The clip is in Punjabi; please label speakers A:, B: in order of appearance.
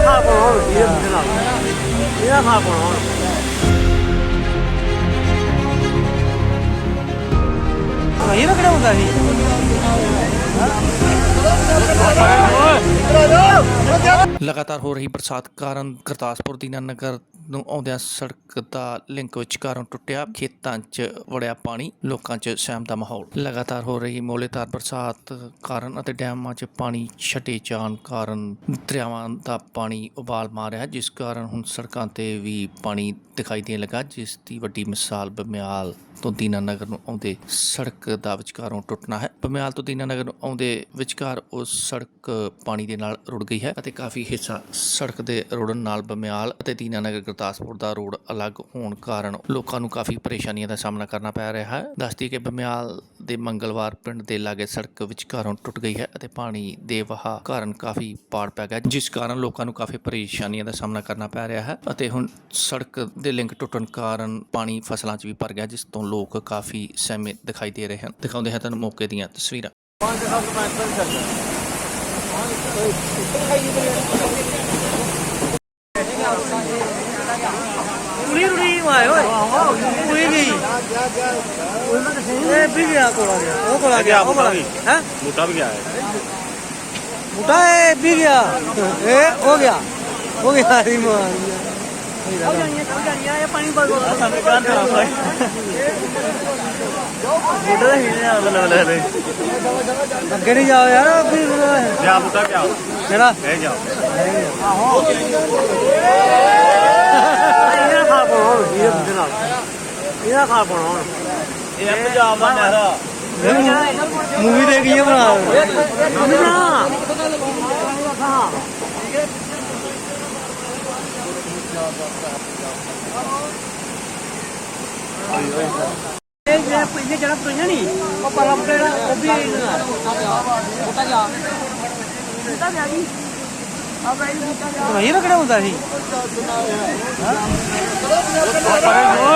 A: ਖਾ ਪਾਉਣਾ ਹੁਣ ਕੀ ਇਹਦੇ ਨਾਲ ਇਹਦਾ ਖਾ ਪਾਉਣਾ ਹੁਣ
B: ਇਹ ਕਿਹੜਾ ਹੁੰਦਾ ਸੀ
C: ਲਗਾਤਾਰ ਹੋ ਰਹੀ ਬਰਸਾਤ ਕਾਰਨ ਗੁਰਦਾਸਪੁਰ ਦੀਨਾਨਗਰ ਨੂੰ ਆਉਂਦਿਆਂ ਸੜਕ ਦਾ ਲਿੰਕ ਵਿਚਕਾਰੋਂ ਟੁੱਟਿਆ, ਖੇਤਾਂ 'ਚ ਵੜਿਆ ਪਾਣੀ, ਲੋਕਾਂ 'ਚ ਸਹਿਮ ਦਾ ਮਾਹੌਲ। ਲਗਾਤਾਰ ਹੋ ਰਹੀ ਮੌਲੇਦਾਰ ਬਰਸਾਤ ਕਾਰਨ ਅਤੇ ਡੈਮਾਂ 'ਚ ਪਾਣੀ ਛੱਡੇ ਜਾਣ ਕਾਰਨ ਦਰਿਆਵਾਂ ਦਾ ਪਾਣੀ ਉਬਾਲ ਮਾਰਿਆ, ਜਿਸ ਕਾਰਨ ਹੁਣ ਸੜਕਾਂ ਤੇ ਵੀ ਪਾਣੀ ਦਿਖਾਈ ਦੇਣ ਲੱਗਾ, ਜਿਸ ਦੀ ਵੱਡੀ ਮਿਸਾਲ ਬਮਿਆਲ ਤੋਂ ਦੀਨਾ ਨਗਰ ਨੂੰ ਆਉਂਦੇ ਸੜਕ ਦਾ ਵਿਚਕਾਰੋਂ ਟੁੱਟਣਾ ਹੈ। ਬਮਿਆਲ ਤੋਂ ਦੀਨਾ ਨਗਰ ਨੂੰ ਆਉਂਦੇ ਵਿਚਕਾਰ ਉਹ ਸੜਕ ਪਾਣੀ ਦੇ ਨਾਲ ਰੁੜ ਗਈ ਹੈ ਅਤੇ ਕਾਫੀ ਹਿੱਸਾ ਸੜਕ ਦੇ ਰੁੜਨ ਨਾਲ ਬਮਿਆਲ ਅਤੇ ਦੀਨਾ ਨਗਰ ਗੁਰਦਾਸਪੁਰ ਦਾ ਰੋਡ ਅਲੱਗ ਹੋਣ ਕਾਰਨ ਲੋਕਾਂ ਨੂੰ ਕਾਫੀ ਪਰੇਸ਼ਾਨੀਆਂ ਦਾ ਸਾਹਮਣਾ ਕਰਨਾ ਪੈ ਰਿਹਾ ਹੈ। ਦੱਸਦੀ ਕਿ ਬਮਿਆਲ ਦੇ ਮੰਗਲਵਾਰ ਪਿੰਡ ਦੇ ਲਾਗੇ ਸੜਕ ਵਿਚਕਾਰੋਂ ਟੁੱਟ ਗਈ ਹੈ ਅਤੇ ਪਾਣੀ ਦੇ ਵਹਾਅ ਕਾਰਨ ਕਾਫੀ ਪਾੜ ਪੈ ਗਿਆ, ਜਿਸ ਕਾਰਨ ਲੋਕਾਂ ਨੂੰ ਕਾਫੀ ਪਰੇਸ਼ਾਨੀਆਂ ਦਾ ਸਾਹਮਣਾ ਕਰਨਾ ਪੈ ਰਿਹਾ ਹੈ ਅਤੇ ਹੁਣ ਸੜਕ ਦੇ ਲਿੰਕ ਟੁੱਟਣ ਕਾਰਨ ਪਾਣੀ ਫਸਲਾਂ 'ਚ ਵੀ ਭਰ ਗਿਆ, ਜਿਸ ਤੋਂ ਲੋਕ ਕਾਫੀ ਸਹਿਮੇ ਦਿਖਾਈ ਦੇ ਰਹੇ ਹਨ। ਦਿਖਾਉਂਦੇ ਹਨ ਤੁਹਾਨੂੰ ਮੌਕੇ ਦੀਆਂ ਤਸਵੀਰਾਂ।
B: ਮਾਏ ਓਏ। ਕੁੜੀ ਗਈ ਇਹ ਵੀ ਗਿਆ ਕੋਲਾ ਗਿਆ। ਉਹ ਕੋਲਾ ਗਿਆ ਉਹ ਕੋਲਾ ਹੈ?
A: ਬੂਟਾ ਵੀ ਗਿਆ ਹੈ।
B: ਬੁੱਢਾ ਇਹ ਵੀ ਗਿਆ। ਇਹ ਹੋ ਗਿਆ। ਹੋ ਗਿਆ ਰੀ ਮਾਰ ਹੋ ਜਾਣੀਆਂ ਚੱਲ ਜਾਣੀਆਂ ਇਹ ਪਾਣੀ ਬਲ
A: ਸਾਨੂੰ ਕਾਂ ਤੇ ਆਉਂਦਾ ਬੂਟਾ ਦਾ ਹੀਨੇ ਆ ਲੈ ਲੈ
B: ਅੱਗੇ ਨਹੀਂ ਜਾਓ ਯਾਰ ਵੀ
A: ਜਾ
B: ਮੇਰਾ ਖਾ ਪਾਉਣਾ ਹੁਣ ਇਹ ਬੁੱਢੇ ਨਾਲ। ਇਹਦਾ ਖਾ ਪਾਉਣਾ ਹੁਣ।
A: ਇਹ ਪੰਜਾਬ ਦਾ ਨਹਿਰਾ
B: ਮੂਵੀ ਦੇਖ ਗਈ ਬਣਾ ਨਾ ਇਹ ਜਿਹੜਾ ਪਹਿਲੇ ਜਿਹੜਾ ਪਈਆਂ ਨਹੀਂ ਉਹ ਬੁੱਢਾ ਜਿਹੜਾ ਉਹ ਵੀ ਬੁੱਢਾ ਜਾ ਬੁੱਢਾ ਜਾ ਜੀ ਆ ਬਾਈ ਬੁੱਢਾ ਜਾ ਭਾਈ ਨਾ ਕਿਹੜਾ ਹੁੰਦਾ ਸੀ?